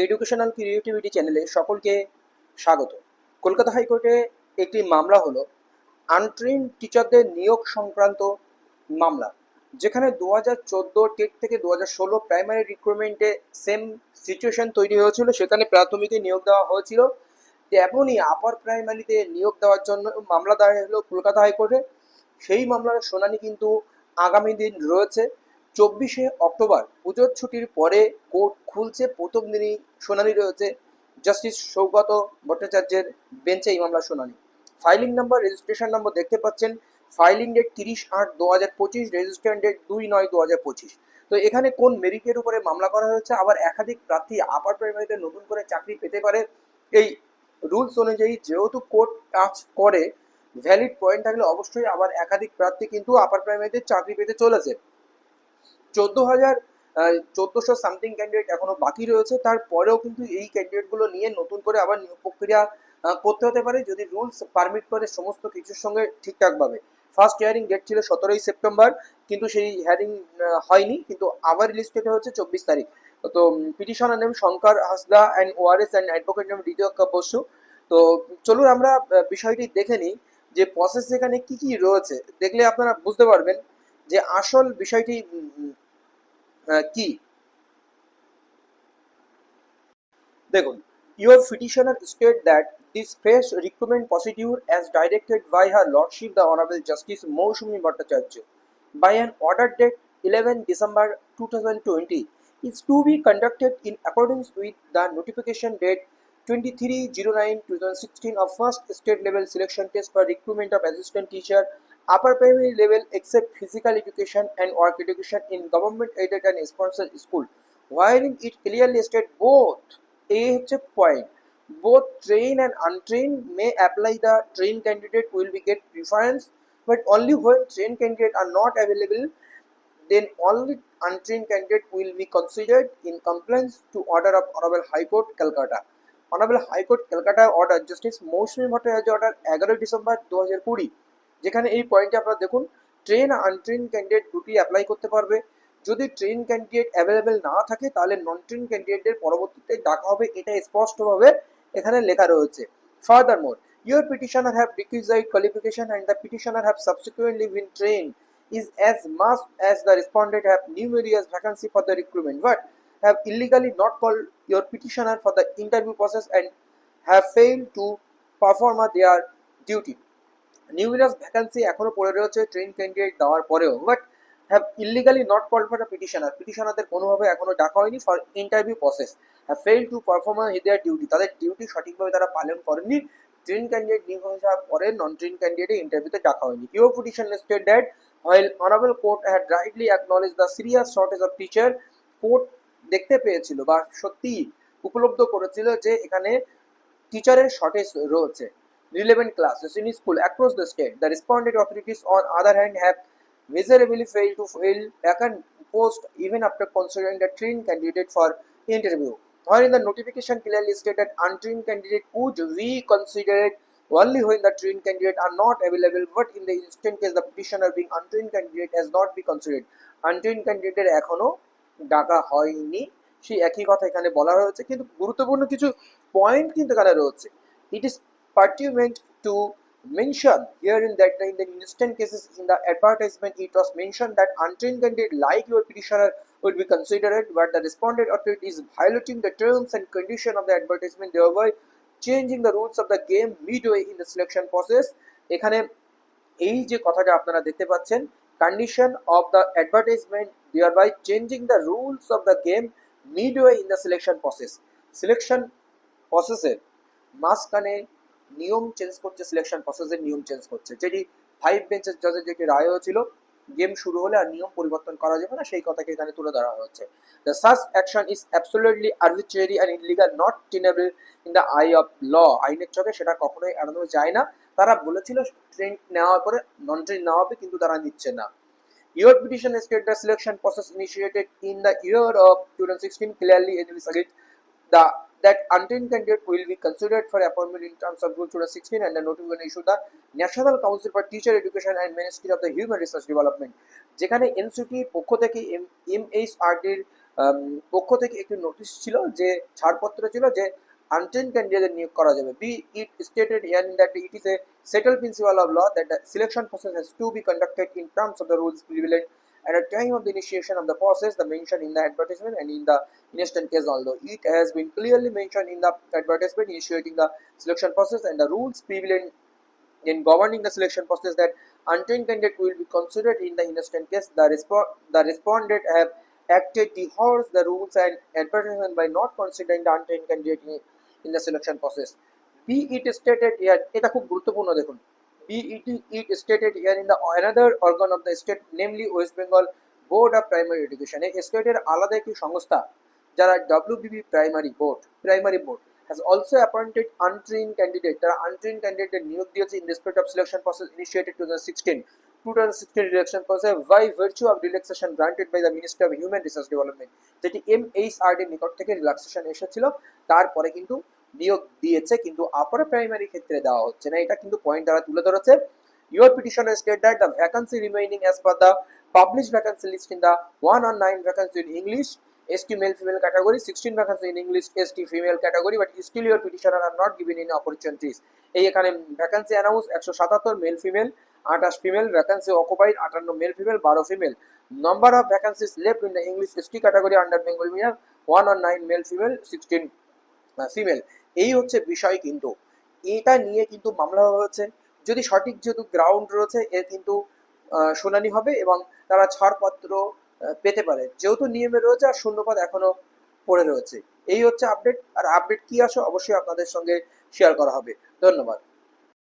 Educational creativity চ্যানেলে সকলকে স্বাগত। কলকাতা হাইকোর্টে একটি মামলা হলো আনট্রেন টিচারদের নিয়োগ সংক্রান্ত মামলা, যেখানে দু হাজার চোদ্দ টেট থেকে দু হাজার ষোলো প্রাইমারি রিক্রুটমেন্টে সেম সিচুয়েশন তৈরি হয়েছিল, সেখানে প্রাথমিকে নিয়োগ দেওয়া হয়েছিল। তেমনই আপার প্রাইমারিতে নিয়োগ দেওয়ার জন্য মামলা দায়ের হলো কলকাতা হাইকোর্টে। সেই মামলার শুনানি কিন্তু আগামী দিন রয়েছে। চব্বিশে অক্টোবর পুজোর ছুটির পরে কোর্ট খুলছে, প্রথম দিনই শুনানি রয়েছে। জাস্টিস সৌগত ভট্টাচার্যের বেঞ্চে এই মামলার শুনানি। ফাইলিং নাম্বার, রেজিস্ট্রেশন নম্বর দেখতে পাচ্ছেন। ফাইলিং ডেট তিরিশ আট দু হাজার পঁচিশ, রেজিস্ট্রেশন ডেট দুই নয় দু হাজার পঁচিশ। তো এখানে কোন মেরিটের উপরে মামলা করা হয়েছে? আবার একাধিক প্রার্থী আপার প্রাইমারিতে নতুন করে চাকরি পেতে পারে? এই রুলস অনুযায়ী যেহেতু কোর্ট কাজ করে, ভ্যালিড পয়েন্ট থাকলে অবশ্যই আবার একাধিক প্রার্থী কিন্তু আপার প্রাইমারিতে চাকরি পেতে চলেছে। চোদ্দ হাজার চোদ্দোশো সামথিং ক্যান্ডিডেট এখনও বাকি রয়েছে। তারপরেও কিন্তু এই ক্যান্ডিডেটগুলো নিয়ে নতুন করে আবার নিয়োগ প্রক্রিয়া করতে হতে পারে যদি রুলস পারমিট করে সমস্ত কিছুর সঙ্গে ঠিকঠাকভাবে। ফার্স্ট হিয়ারিং ডেট ছিল সতেরোই সেপ্টেম্বর, কিন্তু সেই হিয়ারিং হয়নি, কিন্তু আবার রিলিজ ডেট হচ্ছে চব্বিশ তারিখ। তো petitioner name Shankar Hansda and ORS and advocate name দ্বিতীয় বসু। তো, চলুন আমরা বিষয়টি দেখে নিই যে প্রসেস এখানে কি কি রয়েছে। দেখলে আপনারা বুঝতে পারবেন যে আসল বিষয়টি কি দেখুন your petitioner state that this fresh recruitment procedure as directed by her lordship the honourable justice Mousumi Bhattacharya by an order date 11 December 2020 is to be conducted in accordance with the notification date 2309-2016 of first state level selection test for recruitment of assistant teacher Upper primary level except physical education and work education in government aided and sponsored school, wherein it clearly stated both a point. Both trained and untrained may apply. The trained candidate will be get preference but only when trained candidate are not available then only untrained candidate will be considered in compliance to order of honorable high court calcutta. Honorable high court calcutta order justice moshmi bhattacharya order 11 december 2020 যেখানে এই পয়েন্টে আপনারা দেখুন train untrain candidate দুটি apply করতে পারবে। যদি train candidate available না থাকে, তাহলে নন ট্রেন ক্যান্ডিডেটদের পরবর্তীতে ডাকা হবে। এটা স্পষ্টভাবে এখানে লেখা রয়েছে। Further more your petitioner have requisite qualification and the petitioner have subsequently been train is as much as the respondent have new areas vacancy for the recruitment but have illegally not call your petitioner for the interview process and have fail to perform uh their duty numerous vacancy এখনও পড়ে রয়েছে train candidate দেওয়ার পরেও। But have illegally not call for petitioner পিটিশনারদের কোনোভাবে এখনও ডাকা হয়নি for interview process have fail to perform their duty তাদের ডিউটি সঠিকভাবে তারা পালন করেনি ট্রেন ক্যান্ডিডেট নিয়োগ হয়ে যাওয়ার পরে নন ট্রেন ক্যান্ডিডেট ইন্টারভিউতে ডাকা হয়নি। Your petition state that while honorable court had rightly acknowledge the serious shortage of teacher court দেখতে পেয়েছিল বা সত্যি উপলব্ধ করেছিল যে এখানে টিচারের শর্টেজ রয়েছে। Relevant classes in school across the state the respondent authorities on other hand have miserably failed to fill vacant post even after considering the trained candidate for interview wherein the notification clearly stated untrained candidate would be considered only when the trained candidate are not available but in the instant case the petitioner being untrained candidate has not be considered untrained candidate এখনও ডাকা হয়নি সেই একই কথা এখানে বলা হয়েছে কিন্তু গুরুত্বপূর্ণ কিছু পয়েন্ট কিন্তু এখানে রয়েছে it is pertinent to mention herein that in the instant cases in the advertisement it was mentioned that untrained candidate like your petitioner would be considered but the respondent authority is violating the terms and condition of the advertisement thereby changing the rules of the game midway in the selection process এখানে এই যে কথাটা আপনারা দেখতে পাচ্ছেন condition of the advertisement thereby changing the rules of the game midway in the selection process selection প্রসেসের মাঝখানে নিয়ম চেঞ্জ করছে সিলেকশন প্রসেসের নিয়ম চেঞ্জ করছে। যেটি ফাইভ বেঞ্চের জজের যেটি রায় হয়েছিল গেম শুরু হলে আর নিয়ম পরিবর্তন করা যাবে না, সেই কথাকে এখানে তুলে ধরা হচ্ছে the such action is absolutely arbitrary and illegal not tenable in the eye of law আইনের চোখে সেটা কখনোই এড়ানো যায় না। তারা বলেছিল ট্রেন নেওয়ার পরে নন ট্রেন নেওয়া হবে, কিন্তু তারা নিচ্ছে না। Your petition stated the selection process initiated in the year of 2016 clearly indicates the that untrained candidate will be considered for appointment in terms of Rule 2016 and the notification issued the National Council for Teacher Education and Ministry of the Human Resource Development যেখানে এনসিটির পক্ষ থেকে এমএইচআরডির আম, পক্ষ থেকে একটি notice ছিল যে ছাড়পত্র ছিল যে আনট্রেন ক্যান্ডিডেট নিয়োগ করা যাবে be it stated here in that it is a settled principle of law that the selection process has to be conducted in terms of the rules prevalent at the time of the initiation of the process, the mention in the advertisement and in the instant case, although it has been clearly mentioned in the advertisement initiating the selection process and the rules prevalent in governing the selection process that untrained candidate will be considered in the instant case. The, respo- the respondent have acted dehours the rules and advertisement by not considering the untrained candidate in, in the selection process. Be it stated here, এটা খুব গুরুত্বপূর্ণ দেখুন Be it, stated here in the another organ of the state, namely West Bengal Board of Primary Education. এই স্টেটের আলাদা একটি সংস্থা যারা WBB primary board primary board has also appointed untrained candidate তারা untrained candidate নিয়োগ দিয়েছে in respect of selection process initiated 2016 2016 election process by virtue of relaxation granted by the Ministry of Human Resource Development যেটি MHRD এর নিকট থেকে relaxation এসেছিল তারপরে কিন্তু নিয়োগ দিয়েছে, কিন্তু আপার প্রাইমারি ক্ষেত্রে দেওয়া হচ্ছে না। এটা কিন্তু পয়েন্ট দ্বারা তুলে ধরেছে। Your petition state get that the vacancy remaining as per the publish vacancy list in the one on nine vacancy in English ST male female category sixteen vacancy in English ST female category but still your petition are not given in opportunities এই এখানে vacancy announce একশো সাতাত্তর male female আঠাশ female vacancy occupied আটান্ন male female বারো female number of vacancies left in the English ST category under Bengal minor one on nine male female sixteen female এই হচ্ছে বিষয় কিন্তু। এটা নিয়ে কিন্তু মামলা হয়েছে। যদি সঠিক যেহেতু গ্রাউন্ড রয়েছে এর কিন্তু শুনানি হবে এবং তারা ছাড়পত্র পেতে পারে। যেহেতু নিয়মে রয়েছে আর শূন্যপদ এখনও পড়ে রয়েছে। এই হচ্ছে আপডেট আর আপডেট কি আসো অবশ্যই আপনাদের সঙ্গে শেয়ার করা হবে। ধন্যবাদ।